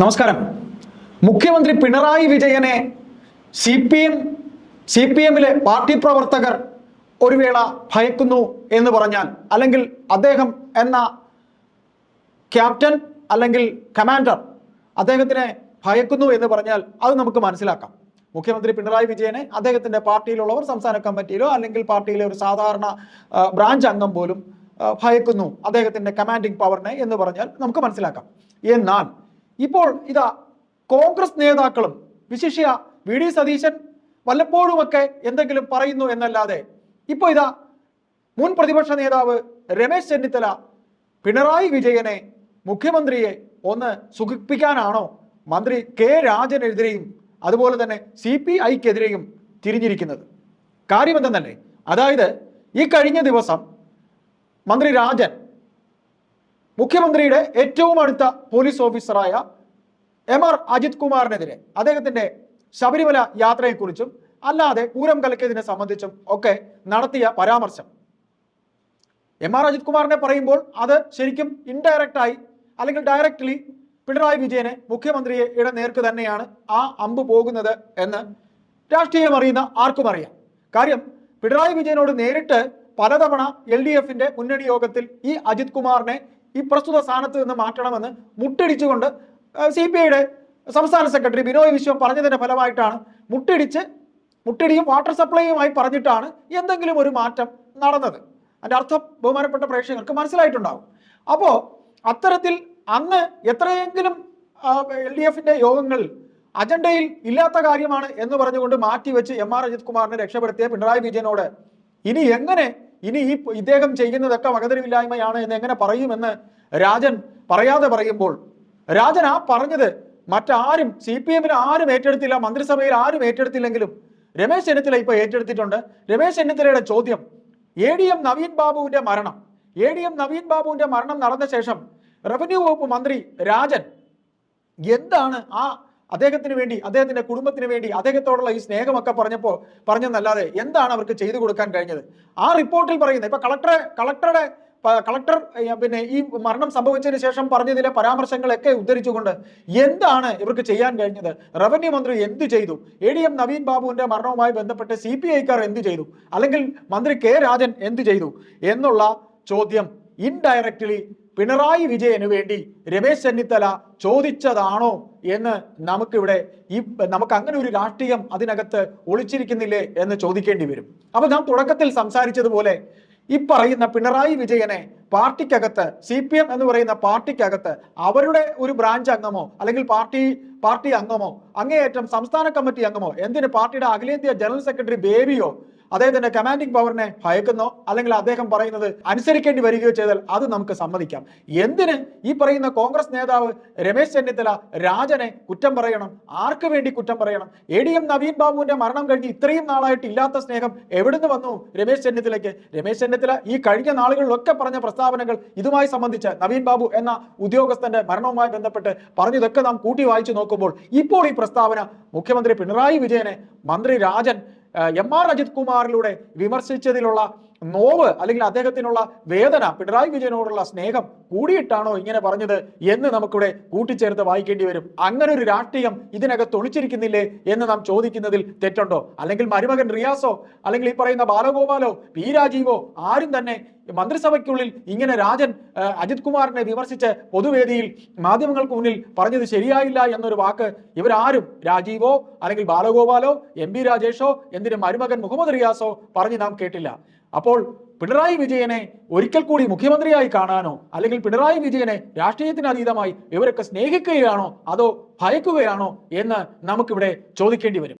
നമസ്കാരം. മുഖ്യമന്ത്രി പിണറായി വിജയനെ C P M C P എമ്മിലെ പാർട്ടി പ്രവർത്തകർ ഒരു വേള ഭയക്കുന്നു എന്ന് പറഞ്ഞാൽ അല്ലെങ്കിൽ അദ്ദേഹം എന്ന ക്യാപ്റ്റൻ അല്ലെങ്കിൽ കമാൻഡർ അദ്ദേഹത്തിനെ ഭയക്കുന്നു എന്ന് പറഞ്ഞാൽ അത് നമുക്ക് മനസ്സിലാക്കാം. മുഖ്യമന്ത്രി പിണറായി വിജയനെ അദ്ദേഹത്തിന്റെ പാർട്ടിയിലുള്ളവർ സംസ്ഥാന കമ്മിറ്റിയിലോ അല്ലെങ്കിൽ പാർട്ടിയിലെ ഒരു സാധാരണ ബ്രാഞ്ച് അംഗം പോലും ഭയക്കുന്നു അദ്ദേഹത്തിന്റെ കമാൻഡിംഗ് പവറിനെ എന്ന് പറഞ്ഞാൽ നമുക്ക് മനസ്സിലാക്കാം. എന്നാൽ ഇപ്പോൾ ഇതാ കോൺഗ്രസ് നേതാക്കളും വിശിഷ്യ വി ഡി സതീശൻ വല്ലപ്പോഴുമൊക്കെ എന്തെങ്കിലും പറയുന്നു എന്നല്ലാതെ ഇപ്പോൾ ഇതാ മുൻ പ്രതിപക്ഷ നേതാവ് രമേശ് ചെന്നിത്തല പിണറായി വിജയനെ മുഖ്യമന്ത്രിയെ ഒന്ന് സുഖിപ്പിക്കാനാണോ മന്ത്രി കെ രാജനെതിരെയും അതുപോലെ തന്നെ സി പി ഐക്കെതിരെയും തിരിഞ്ഞിരിക്കുന്നത്? കാര്യമെന്തെന്നല്ലേ അതായത് ഈ കഴിഞ്ഞ ദിവസം മന്ത്രി രാജൻ മുഖ്യമന്ത്രിയുടെ ഏറ്റവും അടുത്ത പോലീസ് ഓഫീസറായ എം ആർ അജിത് കുമാറിനെതിരെ അദ്ദേഹത്തിന്റെ ശബരിമല യാത്രയെക്കുറിച്ചും അല്ലാതെ പൂരം കലക്കിയതിനെ സംബന്ധിച്ചും ഒക്കെ നടത്തിയ പരാമർശം. എം ആർ അജിത് കുമാറിനെ പറയുമ്പോൾ അത് ശരിക്കും ഇൻഡയറക്റ്റായി അല്ലെങ്കിൽ ഡയറക്റ്റ്ലി പിണറായി വിജയനെ മുഖ്യമന്ത്രിയെ ഇട നേർക്ക് തന്നെയാണ് ആ അമ്പ് പോകുന്നത് എന്ന് രാഷ്ട്രീയം അറിയുന്ന ആർക്കും അറിയാം. കാര്യം പിണറായി വിജയനോട് നേരിട്ട് പലതവണ എൽ ഡി എഫിന്റെ മുന്നണി യോഗത്തിൽ ഈ അജിത് കുമാറിനെ ഈ പ്രസ്തുത സ്ഥാനത്ത് നിന്ന് മാറ്റണമെന്ന് മുട്ടിടിച്ചുകൊണ്ട് സി പി ഐയുടെ സംസ്ഥാന സെക്രട്ടറി ബിനോയ് വിശ്വം പറഞ്ഞതിന്റെ ഫലമായിട്ടാണ് മുട്ടടിച്ച് മുട്ടടിയും വാട്ടർ സപ്ലൈയുമായി പറഞ്ഞിട്ടാണ് എന്തെങ്കിലും ഒരു മാറ്റം നടന്നത്. അതിന്റെ അർത്ഥം ബഹുമാനപ്പെട്ട പ്രേക്ഷകർക്ക് മനസ്സിലായിട്ടുണ്ടാവും. അപ്പോൾ അത്തരത്തിൽ അന്ന് എത്രയെങ്കിലും എൽ ഡി എഫിന്റെ യോഗങ്ങളിൽ അജണ്ടയിൽ ഇല്ലാത്ത കാര്യമാണ് എന്ന് പറഞ്ഞുകൊണ്ട് മാറ്റിവെച്ച് എം ആർ അജിത് കുമാറിനെ രക്ഷപ്പെടുത്തിയ പിണറായി വിജയനോട് ഇനി എങ്ങനെ ഇനി ഈ ഇദ്ദേഹം ചെയ്യുന്നതൊക്കെ വകതിരിവില്ലായ്മയാണ് എന്ന് എങ്ങനെ പറയുമെന്ന് രാജൻ പറയാതെ പറയുമ്പോൾ രാജൻ ആ പറഞ്ഞത് മറ്റാരും സി പി എമ്മിന് ആരും ഏറ്റെടുത്തില്ല മന്ത്രിസഭയിൽ ആരും ഏറ്റെടുത്തില്ലെങ്കിലും രമേശ് ചെന്നിത്തല ഇപ്പൊ ഏറ്റെടുത്തിട്ടുണ്ട്. രമേശ് ചെന്നിത്തലയുടെ ചോദ്യം എ ഡി എം നവീൻ ബാബുവിന്റെ മരണം എ ഡി എം നവീൻ ബാബുവിന്റെ മരണം നടന്ന ശേഷം റവന്യൂ വകുപ്പ് മന്ത്രി രാജൻ എന്താണ് ആ അദ്ദേഹത്തിന് വേണ്ടി അദ്ദേഹത്തിന്റെ കുടുംബത്തിന് വേണ്ടി അദ്ദേഹത്തോടുള്ള ഈ സ്നേഹമൊക്കെ പറഞ്ഞപ്പോൾ പറഞ്ഞെന്നല്ലാതെ എന്താണ് അവർക്ക് ചെയ്തു കൊടുക്കാൻ കഴിഞ്ഞത്? ആ റിപ്പോർട്ടിൽ പറയുന്നത് ഇപ്പൊ കളക്ടറെ കളക്ടറുടെ കളക്ടർ പിന്നെ ഈ മരണം സംഭവിച്ചതിന് ശേഷം പറഞ്ഞതിലെ പരാമർശങ്ങളൊക്കെ ഉദ്ധരിച്ചുകൊണ്ട് എന്താണ് ഇവർക്ക് ചെയ്യാൻ കഴിഞ്ഞത്? റവന്യൂ മന്ത്രി എന്ത് ചെയ്തു? എ ഡി എം നവീൻ ബാബുവിന്റെ മരണവുമായി ബന്ധപ്പെട്ട് സി പി ഐക്കാർ എന്ത് ചെയ്തു? അല്ലെങ്കിൽ മന്ത്രി കെ രാജൻ എന്ത് ചെയ്തു? എന്നുള്ള ചോദ്യം ഇൻഡയറക്ട്ലി പിണറായി വിജയന് വേണ്ടി രമേശ് ചെന്നിത്തല ചോദിച്ചതാണോ എന്ന് നമുക്കിവിടെ ഈ നമുക്ക് അങ്ങനെ ഒരു രാഷ്ട്രീയം അതിനകത്ത് ഒളിച്ചിരിക്കുന്നില്ലേ എന്ന് ചോദിക്കേണ്ടി വരും. അപ്പൊ നാം തുടക്കത്തിൽ സംസാരിച്ചതുപോലെ ഈ പറയുന്ന പിണറായി വിജയനെ പാർട്ടിക്കകത്ത് സി പി എം എന്ന് പറയുന്ന പാർട്ടിക്കകത്ത് അവരുടെ ഒരു ബ്രാഞ്ച് അംഗമോ അല്ലെങ്കിൽ പാർട്ടി പാർട്ടി അംഗമോ അങ്ങേയറ്റം സംസ്ഥാന കമ്മിറ്റി അംഗമോ എന്തിന് പാർട്ടിയുടെ അഖിലേന്ത്യാ ജനറൽ സെക്രട്ടറി ബേബിയോ അദ്ദേഹത്തിന്റെ കമാൻഡിംഗ് പവറിനെ ഭയക്കുന്നോ അല്ലെങ്കിൽ അദ്ദേഹം പറയുന്നത് അനുസരിക്കേണ്ടി വരികയോ ചെയ്താൽ അത് നമുക്ക് സമ്മതിക്കാം. എന്തിന് ഈ പറയുന്ന കോൺഗ്രസ് നേതാവ് രമേശ് ചെന്നിത്തല രാജനെ കുറ്റം പറയണം? ആർക്ക് വേണ്ടി കുറ്റം പറയണം? എ ഡി എം നവീൻ ബാബുവിന്റെ മരണം കഴിഞ്ഞ് ഇത്രയും നാളായിട്ട് ഇല്ലാത്ത സ്നേഹം എവിടുന്ന് വന്നു രമേശ് ചെന്നിത്തലയ്ക്ക്? രമേശ് ചെന്നിത്തല ഈ കഴിഞ്ഞ നാളുകളിലൊക്കെ പറഞ്ഞ പ്രസ്താവനകൾ ഇതുമായി സംബന്ധിച്ച് നവീൻ ബാബു എന്ന ഉദ്യോഗസ്ഥന്റെ മരണവുമായി ബന്ധപ്പെട്ട് പറഞ്ഞതൊക്കെ നാം കൂട്ടി വായിച്ചു നോക്കുമ്പോൾ ഇപ്പോൾ ഈ പ്രസ്താവന മുഖ്യമന്ത്രി പിണറായി വിജയനെ മന്ത്രി രാജൻ എം ആർ അജിത് കുമാറിലൂടെ വിമർശിച്ചതിലുള്ള നോവ് അല്ലെങ്കിൽ അദ്ദേഹത്തിനുള്ള വേദന പിണറായി വിജയനോടുള്ള സ്നേഹം കൂടിയിട്ടാണോ ഇങ്ങനെ പറഞ്ഞത് എന്ന് നമുക്കിവിടെ കൂട്ടിച്ചേർത്ത് വായിക്കേണ്ടി വരും. അങ്ങനെ ഒരു രാഷ്ട്രീയം ഇതിനകത്ത് ഒളിച്ചിരിക്കുന്നില്ലേ എന്ന് നാം ചോദിക്കുന്നതിൽ തെറ്റുണ്ടോ? അല്ലെങ്കിൽ മരുമകൻ റിയാസോ അല്ലെങ്കിൽ ഈ പറയുന്ന ബാലഗോപാലോ പി രാജീവോ ആരും തന്നെ മന്ത്രിസഭയ്ക്കുള്ളിൽ ഇങ്ങനെ രാജൻ അജിത് കുമാറിനെ വിമർശിച്ച് പൊതുവേദിയിൽ മാധ്യമങ്ങൾക്ക് മുന്നിൽ പറഞ്ഞത് ശരിയായില്ല എന്നൊരു വാക്ക് ഇവരാരും രാജീവോ അല്ലെങ്കിൽ ബാലഗോപാലോ എം രാജേഷോ എന്തിന് മരുമകൻ മുഹമ്മദ് റിയാസോ പറഞ്ഞ് നാം കേട്ടില്ല. അപ്പോൾ പിണറായി വിജയനെ ഒരിക്കൽ കൂടി മുഖ്യമന്ത്രിയായി കാണാനോ അല്ലെങ്കിൽ പിണറായി വിജയനെ രാഷ്ട്രീയത്തിന് അതീതമായി ഇവരൊക്കെ സ്നേഹിക്കുകയാണോ അതോ ഭയക്കുകയാണോ എന്ന് നമുക്കിവിടെ ചോദിക്കേണ്ടി വരും.